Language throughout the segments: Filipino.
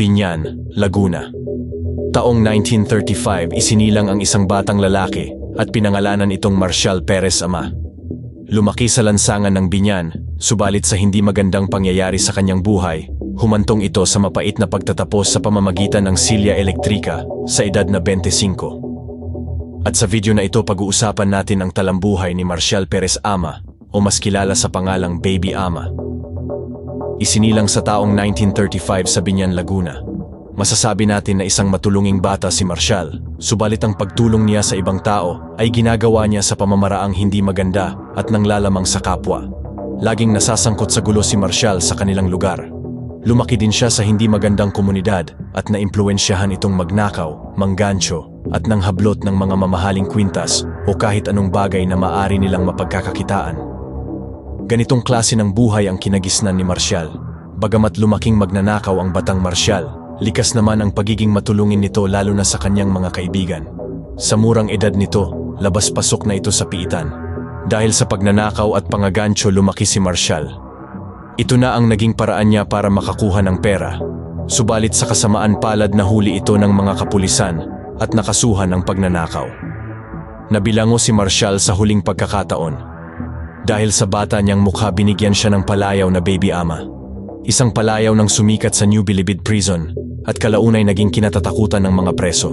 Binyan, Laguna. Taong 1935 isinilang ang isang batang lalaki at pinangalanan itong Marcial Perez Ama. Lumaki sa lansangan ng Binyan, subalit sa hindi magandang pangyayari sa kanyang buhay, humantong ito sa mapait na pagtatapos sa pamamagitan ng silya elektrika sa edad na 25. At sa video na ito pag-uusapan natin ang talambuhay ni Marcial Perez Ama o mas kilala sa pangalang Baby Ama. Isinilang sa taong 1935 sa Binyan, Laguna. Masasabi natin na isang matulunging bata si Marshall, subalit ang pagtulong niya sa ibang tao ay ginagawa niya sa pamamaraang hindi maganda at nanglalamang sa kapwa. Laging nasasangkot sa gulo si Marshall sa kanilang lugar. Lumaki din siya sa hindi magandang komunidad at naimpluensyahan itong magnakaw, manggancho at nanghablot ng mga mamahaling kwintas o kahit anong bagay na maari nilang mapagkakakitaan. Ganitong klase ng buhay ang kinagisnan ni Marshall. Bagamat lumaking magnanakaw ang batang Marshall, Likas naman ang pagiging matulungin nito lalo na sa kanyang mga kaibigan. Sa murang edad nito, labas-pasok na ito sa piitan. Dahil sa pagnanakaw at pangagancho lumaki si Marshall. Ito na ang naging paraan niya para makakuha ng pera. Subalit sa kasamaan palad na huli ito ng mga kapulisan at nakasuhan ng pagnanakaw. Nabilango si Marshall sa huling pagkakataon. Dahil sa bata niyang mukha binigyan siya ng palayaw na baby ama. Isang palayaw ng sumikat sa New Bilibid Prison at kalaunay naging kinatatakutan ng mga preso.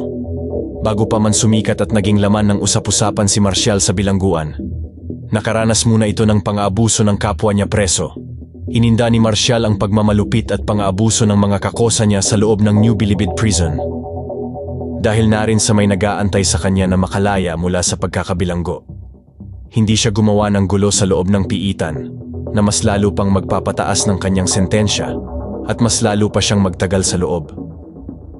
Bago pa man sumikat at naging laman ng usap-usapan si Marcial sa bilangguan, nakaranas muna ito ng pang-aabuso ng kapwa niya preso. Ininda ni Marcial ang pagmamalupit at pang-aabuso ng mga kakosa niya sa loob ng New Bilibid Prison. Dahil na rin sa may nag-aantay sa kanya na makalaya mula sa pagkakabilanggo. Hindi siya gumawa ng gulo sa loob ng piitan na mas lalo pang magpapataas ng kanyang sentensya at mas lalo pa siyang magtagal sa loob.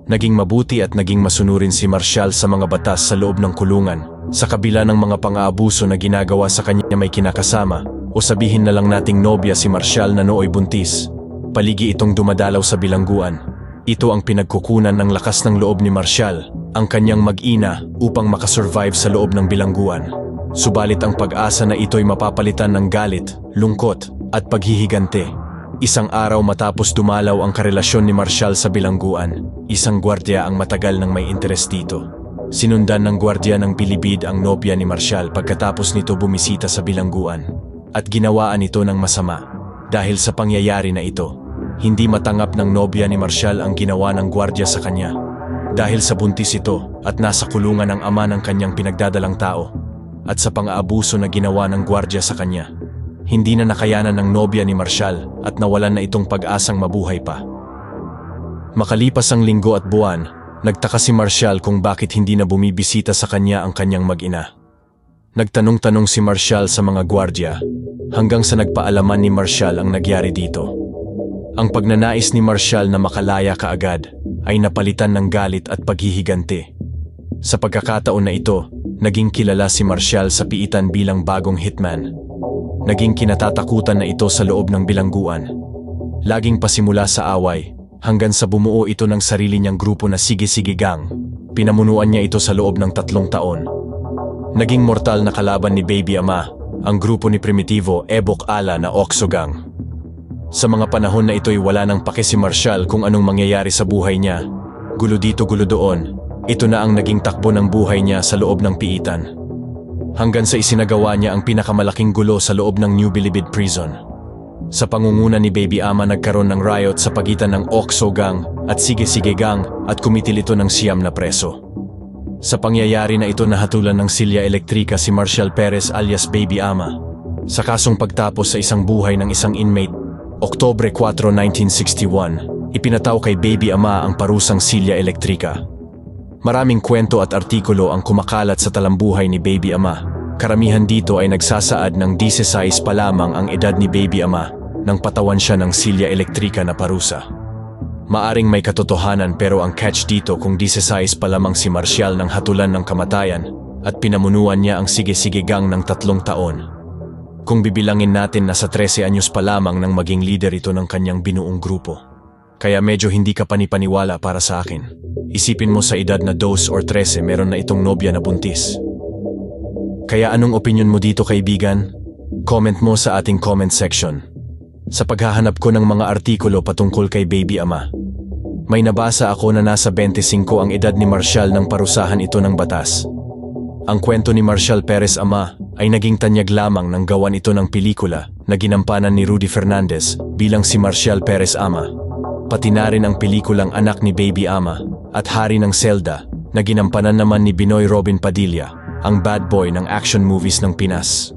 Naging mabuti at naging masunurin si Marshall sa mga batas sa loob ng kulungan sa kabila ng mga pang-aabuso na ginagawa sa kanya may kinakasama o sabihin na lang nating nobya si Marshall na nooy buntis. Paligi itong dumadalaw sa bilangguan. Ito ang pinagkukunan ng lakas ng loob ni Marshall, ang kanyang mag-ina upang makasurvive sa loob ng bilangguan. Subalit ang pag-asa na ito'y mapapalitan ng galit, lungkot at paghihigante Isang araw matapos dumalaw ang karelasyon ni Marshall sa bilangguan, isang gwardya ang matagal ng may interes dito. Sinundan ng gwardya ng bilibid ang nobya ni Marshall pagkatapos nito bumisita sa bilangguan at ginawaan ito ng masama. Dahil sa pangyayari na ito, hindi matanggap ng nobya ni Marshall ang ginawa ng gwardya sa kanya. Dahil sa buntis ito at nasa kulungan ng ama ng kanyang pinagdadalang tao at sa pang-aabuso na ginawa ng gwardya sa kanya hindi na nakayanan ng nobya ni Marshall at nawalan na itong pag-asang mabuhay pa. Makalipas ang linggo at buwan, nagtaka si Marshall kung bakit hindi na bumibisita sa kanya ang kanyang mag-ina. Nagtanong-tanong si Marshall sa mga gwardya hanggang sa nagpaalaman ni Marshall ang nagyari dito. Ang pagnanais ni Marshall na makalaya kaagad ay napalitan ng galit at paghihiganti. Sa pagkakataon na ito, naging kilala si Marshall sa piitan bilang bagong hitman Naging kinatatakutan na ito sa loob ng bilangguan. Laging pasimula sa away, hanggang sa bumuo ito ng sarili niyang grupo na Sige-Sige Gang. Pinamunuan niya ito sa loob ng tatlong taon. Naging mortal na kalaban ni Baby Ama, ang grupo ni Primitivo Ebok Ala na Oxo Gang. Sa mga panahon na ito'y wala nang pake si Marshall kung anong mangyayari sa buhay niya. Gulo dito gulo doon, ito na ang naging takbo ng buhay niya sa loob ng piitan hanggang sa isinagawa niya ang pinakamalaking gulo sa loob ng New Bilibid Prison. Sa pangunguna ni Baby Ama nagkaroon ng riot sa pagitan ng Oxo Gang at Sige Sige Gang at kumitil ito ng siyam na preso. Sa pangyayari na ito nahatulan ng silya elektrika si Marshall Perez alias Baby Ama. Sa kasong pagtapos sa isang buhay ng isang inmate, Oktobre 4, 1961, ipinataw kay Baby Ama ang parusang silya elektrika. Maraming kwento at artikulo ang kumakalat sa talambuhay ni Baby Ama. Karamihan dito ay nagsasaad ng 16 pa lamang ang edad ni Baby Ama nang patawan siya ng silya elektrika na parusa. Maaring may katotohanan pero ang catch dito kung 16 pa lamang si Marcial ng hatulan ng kamatayan at pinamunuan niya ang sige-sige gang ng tatlong taon. Kung bibilangin natin na sa 13 anyos pa lamang nang maging leader ito ng kanyang binuong grupo. Kaya medyo hindi ka panipaniwala para sa akin. Isipin mo sa edad na 2 or 13 meron na itong nobya na buntis. Kaya anong opinion mo dito kaibigan? Comment mo sa ating comment section. Sa paghahanap ko ng mga artikulo patungkol kay Baby Ama. May nabasa ako na nasa 25 ang edad ni Marshall nang parusahan ito ng batas. Ang kwento ni Marshall Perez Ama ay naging tanyag lamang ng gawan ito ng pelikula na ginampanan ni Rudy Fernandez bilang si Marshall Perez Ama. Pati na rin ang pelikulang Anak ni Baby Ama at Hari ng Zelda na ginampanan naman ni Binoy Robin Padilla, ang bad boy ng action movies ng Pinas.